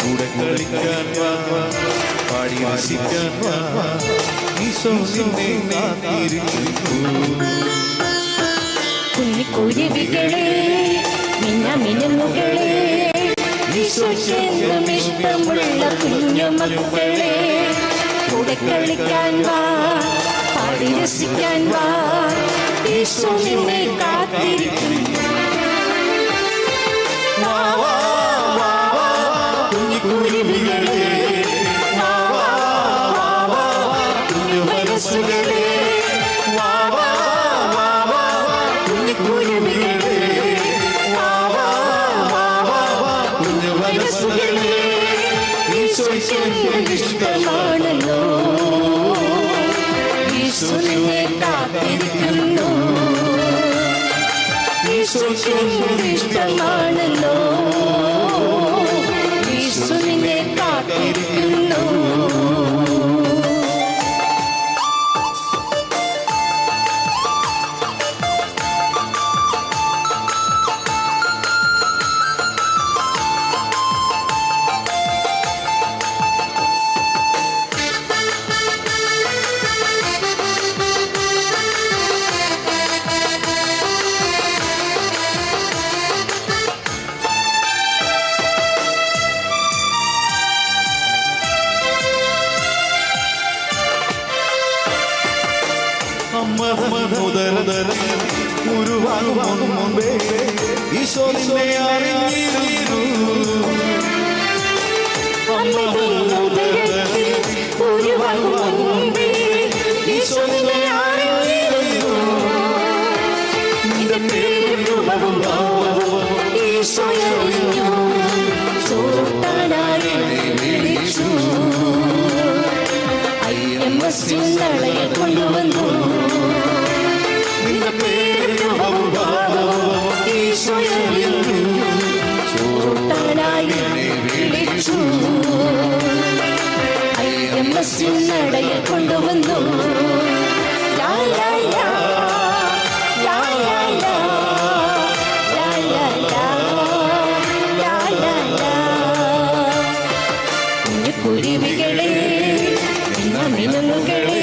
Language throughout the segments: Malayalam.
കൂടെ കളിക്കാൻ പാടി ഈശോ നിന്നെ കുഞ്ഞിക്കുരുവികളെ മിന്നമിനുമുകളെ ഈശോയ്ക്കെന്നും ഇഷ്ടമുള്ള കുഞ്ഞുമക്കളെ കൂടെ കളിക്കാൻ വാ പാടി രസിക്കാൻ വാ ഈശോ നിന്നെ ഈശോയ്ക്ക് ഇഷ്ടമാണല്ലോ ഈശോ നിന്നെ കാത്തിരിക്കുന്നു ഈശോയ്ക്ക് ഇഷ്ടമാണല്ലോ അമ്മതമുദരതര ഉരുവാകും മുമ്പേ ഈശോ നിന്നെ ഈശോ നിന്നെ നിന്റെ കൊണ്ടുവന്നു ലാ, ലാ. ലാ, ലാ, ലാ. കുഞ്ഞുകുരുവികളെ മിനുമുകളെ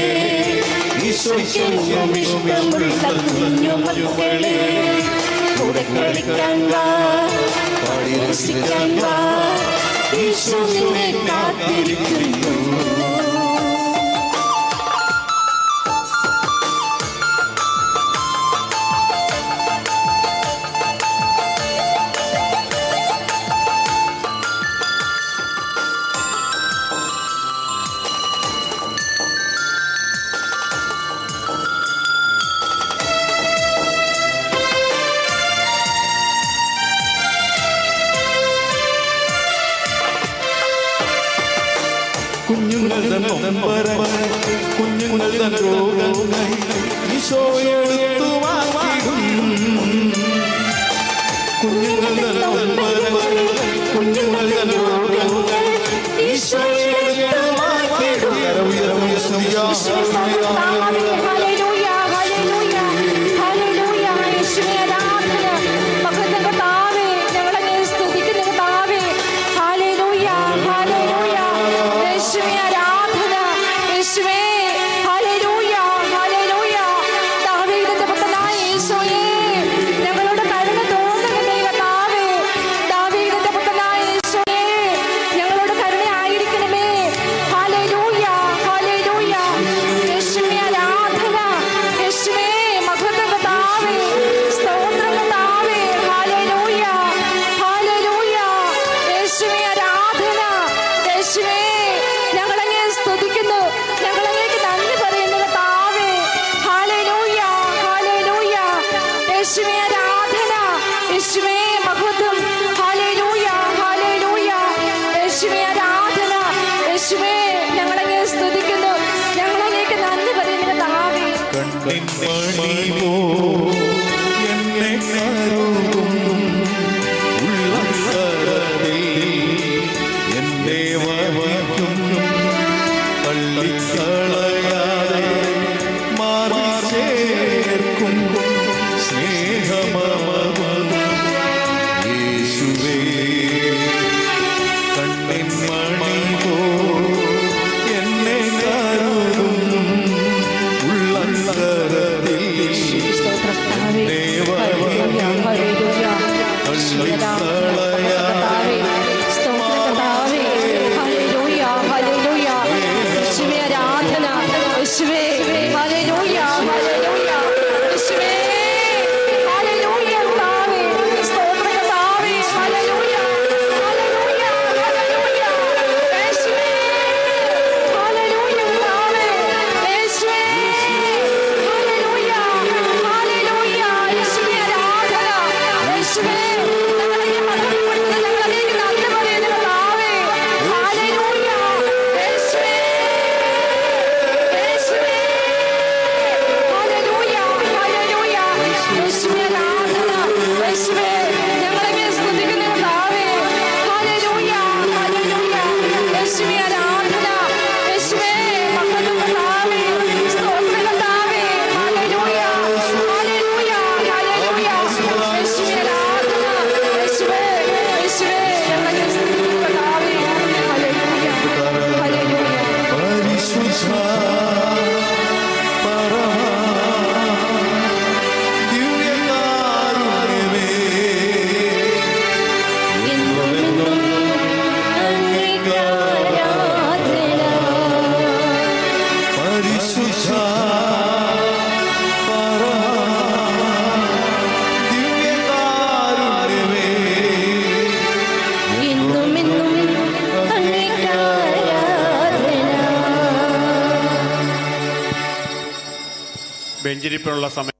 ഈശോയ്ക്കെന്നും ഇഷ്ടമുള്ള കുഞ്ഞുമക്കളെ കൂടെ കളിക്കാൻ വാ രസിക്കാൻ വാ ഈശോ നിന്നെ കുഞ്ഞുങ്ങൾ കുഞ്ഞുങ്ങൾ രോഗങ്ങൾ ഈശോ കുഞ്ഞുങ്ങൾ കുഞ്ഞുങ്ങൾ രോഗങ്ങൾ ഈശോ ബെഞ്ചിരിപ്പിനുള്ള സമയം.